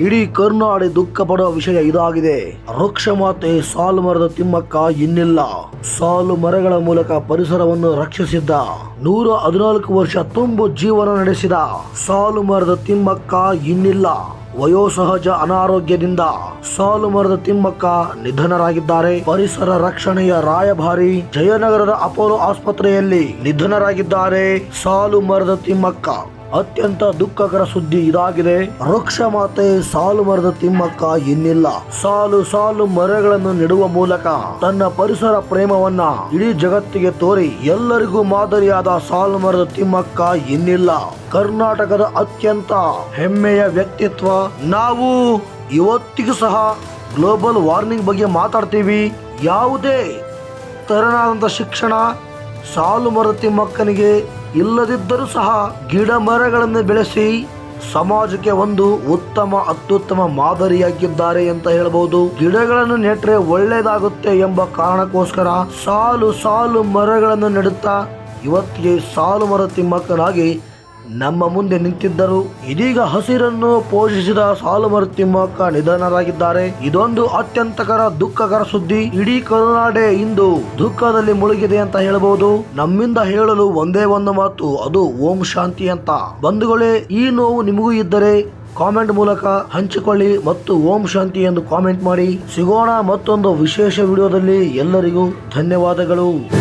ಇಡೀ ಕರ್ನಾಡಿ ದುಃಖ ಪಡುವ ವಿಷಯ ಇದಾಗಿದೆ. ವೃಕ್ಷ ಮಾತೆ ಸಾಲು ಮರದ ತಿಮ್ಮಕ್ಕ ಇನ್ನಿಲ್ಲ. ಸಾಲು ಮರಗಳ ಮೂಲಕ ಪರಿಸರವನ್ನು ರಕ್ಷಿಸಿದ್ದ. ನೂರ ಹದಿನಾಲ್ಕು ವರ್ಷ ತುಂಬು ಜೀವನ ನಡೆಸಿದ. ಸಾಲು ಮರದ ತಿಮ್ಮಕ್ಕ ಇನ್ನಿಲ್ಲ. ವಯೋಸಹಜ ಅನಾರೋಗ್ಯದಿಂದ ಸಾಲು ಮರದ ತಿಮ್ಮಕ್ಕ ನಿಧನರಾಗಿದ್ದಾರೆ. ಪರಿಸರ ರಕ್ಷಣೆಯ ರಾಯಭಾರಿ ಜಯನಗರದ ಅಪೋಲೋ ಆಸ್ಪತ್ರೆಯಲ್ಲಿ ನಿಧನರಾಗಿದ್ದಾರೆ ಸಾಲು ಮರದ ತಿಮ್ಮಕ್ಕ. ಅತ್ಯಂತ ದುಃಖಕರ ಸುದ್ದಿ ಇದಾಗಿದೆ. ವೃಕ್ಷ ಮಾತೆ ಸಾಲು ಮರದ ತಿಮ್ಮಕ್ಕ ಇನ್ನಿಲ್ಲ. ಸಾಲು ಸಾಲು ಮರಗಳನ್ನು ನೆಡುವ ಮೂಲಕ ತನ್ನ ಪರಿಸರ ಪ್ರೇಮವನ್ನ ಇಡೀ ಜಗತ್ತಿಗೆ ತೋರಿ ಎಲ್ಲರಿಗೂ ಮಾದರಿಯಾದ ಸಾಲು ಮರದ ತಿಮ್ಮಕ್ಕ ಇನ್ನಿಲ್ಲ. ಕರ್ನಾಟಕದ ಅತ್ಯಂತ ಹೆಮ್ಮೆಯ ವ್ಯಕ್ತಿತ್ವ ನಾವು. ಇವತ್ತಿಗೂ ಸಹ ಗ್ಲೋಬಲ್ ವಾರ್ಮಿಂಗ್ ಬಗ್ಗೆ ಮಾತಾಡ್ತೀವಿ. ಯಾವುದೇ ತರನಾದಂತ ಶಿಕ್ಷಣ ಸಾಲು ಮರದ ತಿಮ್ಮಕ್ಕನಿಗೆ ಇಲ್ಲದಿದ್ದರೂ ಸಹ ಗಿಡ ಮರಗಳನ್ನು ಬೆಳೆಸಿ ಸಮಾಜಕ್ಕೆ ಒಂದು ಉತ್ತಮ, ಅತ್ಯುತ್ತಮ ಮಾದರಿಯಾಗಿದ್ದಾರೆ ಅಂತ ಹೇಳಬಹುದು ಗಿಡಗಳನ್ನು ನೆಟ್ಟರೆ ಒಳ್ಳೆಯದಾಗುತ್ತೆ ಎಂಬ ಕಾರಣಕ್ಕೋಸ್ಕರ ಸಾಲು ಸಾಲು ಮರಗಳನ್ನು ನೆಡುತ್ತಾ ಇವತ್ತಿಗೆ ಸಾಲು ಮರ ತಿಮ್ಮಕ್ಕನಾಗಿ ನಮ್ಮ ಮುಂದೆ ನಿಂತಿದ್ದರು ಇದೀಗ ಹಸಿರನ್ನು ಪೋಷಿಸಿದ ಸಾಲು ಮರ ತಿಮ್ಮಕ್ಕ ನಿಧನರಾಗಿದ್ದಾರೆ. ಇದೊಂದು ಅತ್ಯಂತಕರ ದುಃಖಕರ ಸುದ್ದಿ. ಇಡೀ ಕರುನಾಡೆ ಇಂದು ದುಃಖದಲ್ಲಿ ಮುಳುಗಿದೆ ಅಂತ ಹೇಳಬಹುದು. ನಮ್ಮಿಂದ ಹೇಳಲು ಒಂದೇ ಒಂದು ಮಾತು, ಅದು ಓಂ ಶಾಂತಿ ಅಂತ. ಬಂಧುಗಳೇ, ಈ ನೋವು ನಿಮಗೂ ಇದ್ದರೆ ಕಾಮೆಂಟ್ ಮೂಲಕ ಹಂಚಿಕೊಳ್ಳಿ ಮತ್ತು ಓಂ ಶಾಂತಿ ಎಂದು ಕಾಮೆಂಟ್ ಮಾಡಿ. ಸಿಗೋಣ ಮತ್ತೊಂದು ವಿಶೇಷ ವಿಡಿಯೋದಲ್ಲಿ ಎಲ್ಲರಿಗೂ ಧನ್ಯವಾದಗಳು.